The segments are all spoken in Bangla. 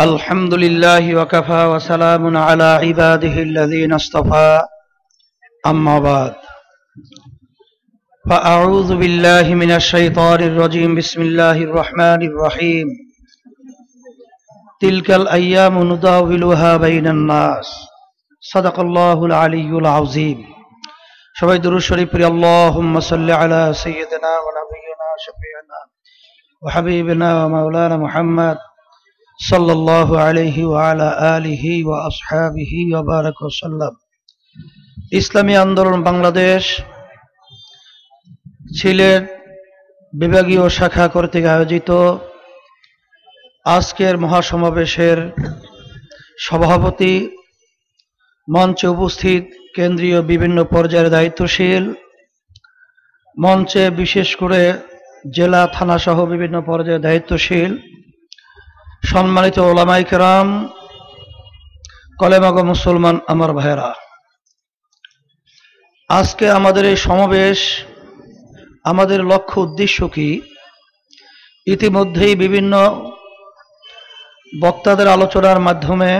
الحمد لله وكفى وسلام على عباده الذين اصطفى أما بعد فأعوذ بالله من الشيطان الرجيم بسم الله الرحمن الرحيم تلك الأيام نداولها بين الناس صدق الله العلي العظيم সবাই দুরূদ শরীফ পড়ি আল্লাহুম্মা সাল্লি আলা সাইয়্যিদিনা ওয়া নাবিয়িনা শাফিঈনা ওয়া হাবিবিনা আলা আলিহি ওয়া আসহাবিহি ওয়া বারাক ওয়া সাল্লাম। ইসলামী আন্দোলন বাংলাদেশ সিলেট বিভাগীয় শাখা কর্তৃক আয়োজিত আজকের মহাসমাবেশের সভাপতি মঞ্চে উপস্থিত কেন্দ্রীয় বিভিন্ন পর্যায়ের দায়িত্বশীল, মঞ্চে বিশেষ করে জেলা, থানা সহ বিভিন্ন পর্যায়ে দায়িত্বশীল সম্মানিত ওলামাই কেরাম, কলেমাগ মুসলমান আমার ভাইরা আজকে আমাদের এই সমাবেশ আমাদের লক্ষ্য উদ্দেশ্য কি? ইতিমধ্যেই বিভিন্ন বক্তাদের আলোচনার মাধ্যমে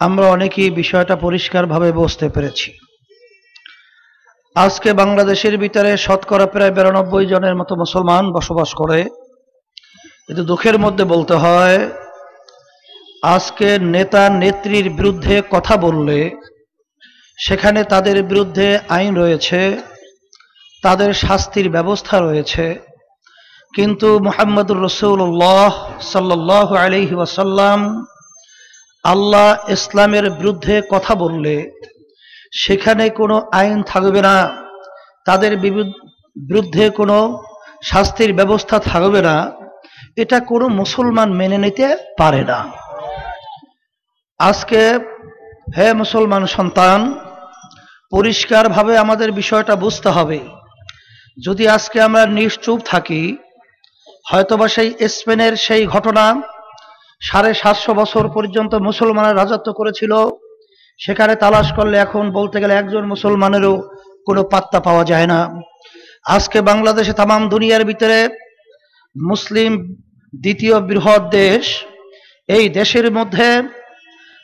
আমরা অনেকেই বিষয়টা পরিষ্কারভাবে বুঝতে পেরেছি। আজকে বাংলাদেশের ভিতরে শতকরা প্রায় বিরানব্বই জনের মতো মুসলমান বসবাস করে। কিন্তু দুঃখের মধ্যে বলতে হয়, আজকে নেতা নেত্রীর বিরুদ্ধে কথা বললে, সেখানে তাদের বিরুদ্ধে আইন রয়েছে, তাদের শাস্তির ব্যবস্থা রয়েছে, কিন্তু মুহাম্মদুর রসুল্লাহ সাল্লাহ আলহি ওয়াসাল্লাম আল্লাহ ইসলামের বিরুদ্ধে কথা বললে, সেখানে কোনো আইন থাকবে না, তাদের বিরুদ্ধে কোনো শাস্তির ব্যবস্থা থাকবে না এটা কোনো মুসলমান মেনে নিতে পারে না। আজকে, হে মুসলমান সন্তান, পরিষ্কারভাবে আমাদের বিষয়টা বুঝতে হবে। যদি আজকে আমরা নিশ্চুপ থাকি, হয়তোবা সেই স্পেনের সেই ঘটনা, সাড়ে সাতশো বছর পর্যন্ত মুসলমানের রাজত্ব করেছিল, সেখানে তালাশ করলে এখন বলতে গেলে একজন মুসলমানেরও কোনো পাত্তা পাওয়া যায় না। আজকে বাংলাদেশে তামাম দুনিয়ার ভিতরে মুসলিম দ্বিতীয় বৃহৎ দেশ, এই দেশের মধ্যে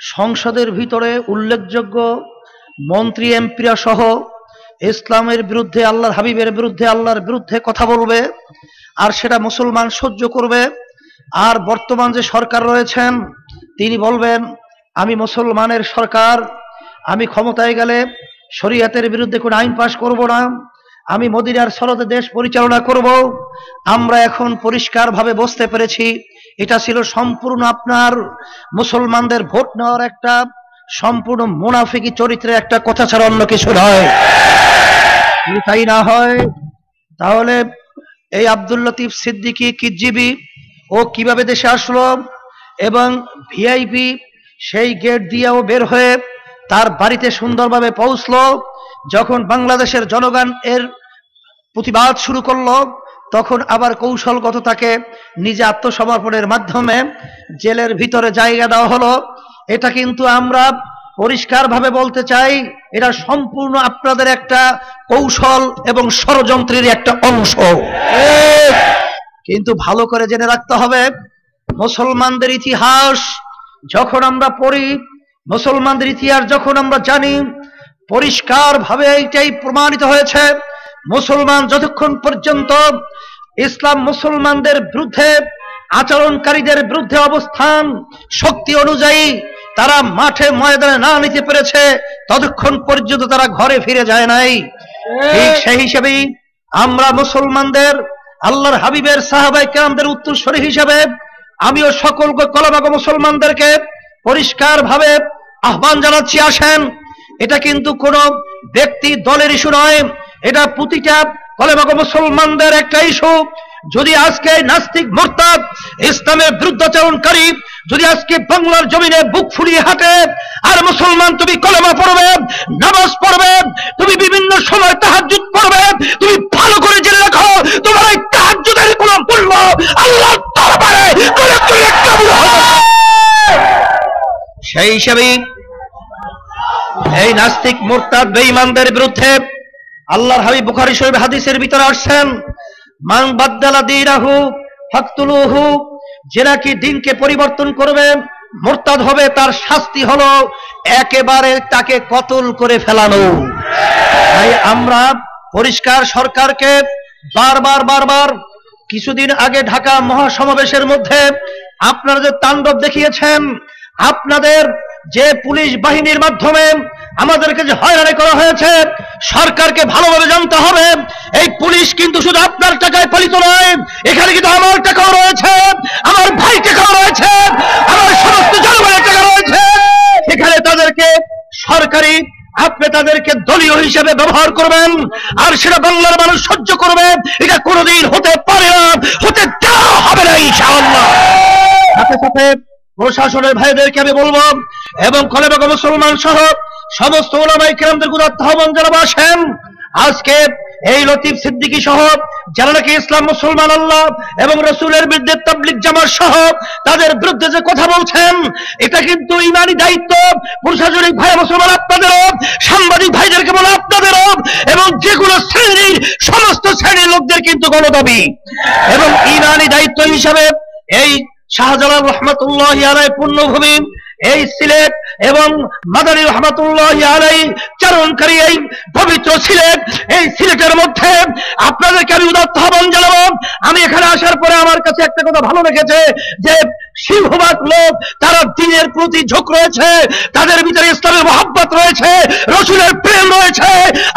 সংসদের ভিতরে উল্লেখযোগ্য মন্ত্রী, এমপিরা সহ ইসলামের বিরুদ্ধে, আল্লাহর হাবিবের বিরুদ্ধে, আল্লাহর বিরুদ্ধে কথা বলবে, আর সেটা মুসলমান সহ্য করবে। আর বর্তমান যে সরকার রয়েছেন, তিনি বলবেন, আমি মুসলমানের সরকার, আমি ক্ষমতায় গেলে শরীয়তের বিরুদ্ধে কোনো আইন পাশ করব না। আমি মদিনার সরদে দেশ পরিচালনা করব। আমরা এখন পরিষ্কারভাবে বুঝতে পেরেছি, এটা ছিল সম্পূর্ণ আপনার মুসলমানদের ভোট নেওয়ার একটা সম্পূর্ণ মুনাফিকি চরিত্রের একটা কথা ছাড়া অন্য কিছু নয়। তাই না হয়, তাহলে এই আব্দুল লতিফ সিদ্দিকী কিজিবি ও কীভাবে দেশে আসলো এবং ভিআইপি সেই গেট দিয়েও বের হয়ে তার বাড়িতে সুন্দরভাবে পৌঁছলো যখন বাংলাদেশের জনগণ এর প্রতিবাদ শুরু করল, তখন আবার কৌশলগত তাকে নিজে আত্মসমর্পণের মাধ্যমে জেলের ভিতরে জায়গা দেওয়া হলো। এটা কিন্তু আমরা পরিষ্কারভাবে বলতে চাই, এটা সম্পূর্ণ আপনাদের একটা কৌশল এবং ষড়যন্ত্রের একটা অংশ। কিন্তু ভালো করে জেনে রাখতে হবে, মুসলমানদের ইতিহাস যখন আমরা পড়ি, মুসলমানদের ইতিহাস যখন আমরা জানি পরিষ্কার ভাবে এইটাই প্রমাণিত হয়েছে। মুসলমান যতক্ষণ পর্যন্ত ইসলাম মুসলমানদের বিরুদ্ধে, আচরণকারীদের বিরুদ্ধে অবস্থান, শক্তি অনুযায়ী তারা মাঠে ময়দানে না নিতে পেরেছে, ততক্ষণ পর্যন্ত তারা ঘরে ফিরে যায় নাই। ঠিক সেই হিসেবেই আমরা মুসলমানদের, আল্লাহর হাবিবের সাহাবাই কেরামদের উত্তরস্বরী হিসেবে আমিও সকল কলবাগ মুসলমানদেরকে পরিষ্কার ভাবে আহ্বান জানাচ্ছি, আসেন। এটা কিন্তু কোনো ব্যক্তি দলের ইস্যু নয়। এটা প্রতিটা কলেবাগ মুসলমানদের একটা ইস্যু। যদি আজকে নাস্তিক মোরতাদ ইসলামের বিরুদ্ধাচরণকারী, যদি আজকে বাংলার জমিনে বুক ফুলিয়ে হাঁটে, আর মুসলমান তুমি কলেমা পড়বে, নামাজ পড়বে, তুমি বিভিন্ন সময় তাহাজ্জুদ পড়বে, তুমি ভালো করে জেনে রাখো, তোমার এই তাহাজ্জুদের কোনো মূল্য আল্লাহ সেই হিসাবেই নাস্তিক, মোরতাদ, বেঈমানদের বিরুদ্ধে আল্লাহর হাবিব বুখারী শরীফ হাদিসের ভিতরে আসছেন, মান বাদ্দালা দিনাহু ফাকতুলুহু যে নাকি দিনকে পরিবর্তন করবে, মোরতাদ হবে, তার শাস্তি হলো একেবারে তাকে কতল করে ফেলানো। তাই আমরা পরিষ্কার সরকারকে বারবার বারবার কিছুদিন আগে ঢাকা মহাসমাবেশের মধ্যে আপনারা যে তাণ্ডব দেখিয়েছেন, আপনাদের যে পুলিশ বাহিনীর মাধ্যমে আমাদেরকে যে হয়রানি করা হয়েছে, সরকারকে ভালোভাবে জানতে হবে, এই পুলিশ কিন্তু শুধু আপনার টাকায় পালিত নয়, এখানে কিন্তু আমার টাকাও রয়েছে, আমার ভাই টাকাও রয়েছে, আমার সমস্ত জনগণের টাকা রয়েছে। সেখানে তাদেরকে সরকারি আপনি তাদেরকে দলীয় হিসেবে ব্যবহার করবেন, আর সেটা বাংলার মানুষ সহ্য করবে, এটা কোনোদিন হতে পারে না, হতে দেওয়া হবে না, ইনশাআল্লাহ। সাথে সাথে প্রশাসনের ভাইদেরকে আমি বলব, এবং কলেবাগ মুসলমান সহ সমস্ত ওলামাই কেরামদের গুদার আহ্বান জানাব আসেন আজকে এই লতিফ সিদ্দিকী সহ যারা নাকি ইসলাম মুসলমান আল্লাহ এবং রসুলের বিরুদ্ধে তাবলিক জামার সহ তাদের বিরুদ্ধে যে কথা বলছেন, এটা কিন্তু ইমানি দায়িত্ব। প্রশাসনিক ভাই মুসলমান আপনাদেরও, সাংবাদিক ভাইদেরকে বলে আপনাদেরও এবং যেগুলো শ্রেণির সমস্ত শ্রেণির লোকদের কিন্তু গণদাবি। এবং ইমানি দায়িত্ব হিসাবে এই শাহজালাল রহমতুল্লাহ আলাই পূর্ণভূমি, এই সিলেট এবং মাদানী রহমতুল্লাহ আলাই চারণকারী এই পবিত্র সিলেট, এই সিলেটের মধ্যে আপনাদেরকে আমি উদাত্ত আহ্বান জানাব। আমি এখানে আসার পরে আমার কাছে একটা কথা ভালো লেগেছে যে সিংহবাগ লোক, তারা দিনের প্রতি ঝোঁক রয়েছে, তাদের ভিতরে ইসলামের মহাব্বত রয়েছে, রসুলের প্রেম রয়েছে,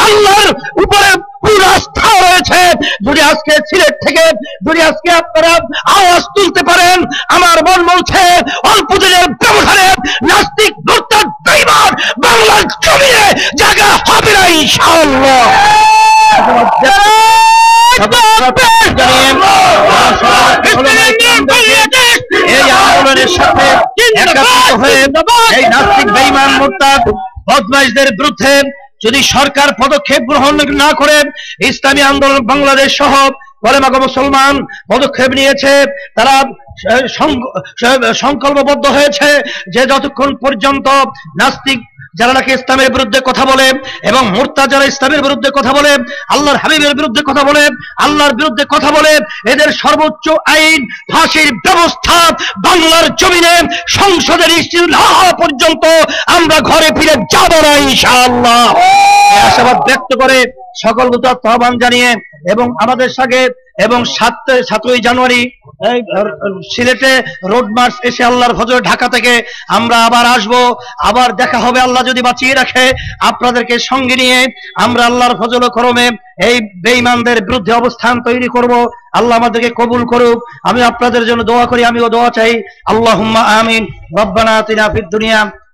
আল্লাহর উপরে পুরো আস্থা রয়েছে। যদি আজকে সিলেট থেকে, যদি আজকে আপনারা আওয়াজ তুলতে পারেন, আমার মন বলছে অল্প দিনের ব্যবধানে নাস্তিক মোরতাদ বেঈমান বাংলার জমিনে জায়গা হবে না ইনশাআল্লাহ এই আন্দোলনের সাথে একাত্রিত হয়ে এই নাস্তিক বেঈমান মোরতাদ বদমাইশদের বিরুদ্ধে যদি সরকার পদক্ষেপ গ্রহণ না করে ইসলামী আন্দোলন বাংলাদেশ সহ কলেমাগ মুসলমান পদক্ষেপ নিয়েছে তারা সংকল্পবদ্ধ হয়েছে যে যতক্ষণ পর্যন্ত নাস্তিক যারা নাকি ইসলামের বিরুদ্ধে কথা বলে এবং মোর্তা যারা ইসলামের বিরুদ্ধে কথা বলে, আল্লাহর হাবিবের বিরুদ্ধে কথা বলে, আল্লাহর বিরুদ্ধে কথা বলে, এদের সর্বোচ্চ আইন ফাঁসির ব্যবস্থা বাংলার জমিনে সংসদের পর্যন্ত আমরা ঘরে ফিরে যাব না ইনশাআল্লাহ। আশাবাদ ব্যক্ত করে সকল উদাত্ত আহ্বান জানিয়ে এবং আমাদের সঙ্গে এবং সাত সাতই জানুয়ারি সিলেটে রোড মার্চ এসে আল্লাহর ফজর ঢাকা থেকে আমরা আবার আসব। আবার দেখা হবে আল্লাহ যদি বাঁচিয়ে রাখে। আপনাদেরকে সঙ্গে নিয়ে আমরা আল্লাহর ফজল করমে এই বেঈমানদের বিরুদ্ধে অবস্থান তৈরি করব। আল্লাহ আমাদেরকে কবুল করুক। আমি আপনাদের জন্য দোয়া করি, আমিও দোয়া চাই। আল্লাহুম্মা আমিন। রব্বানা আতিনা ফিদ দুনিয়া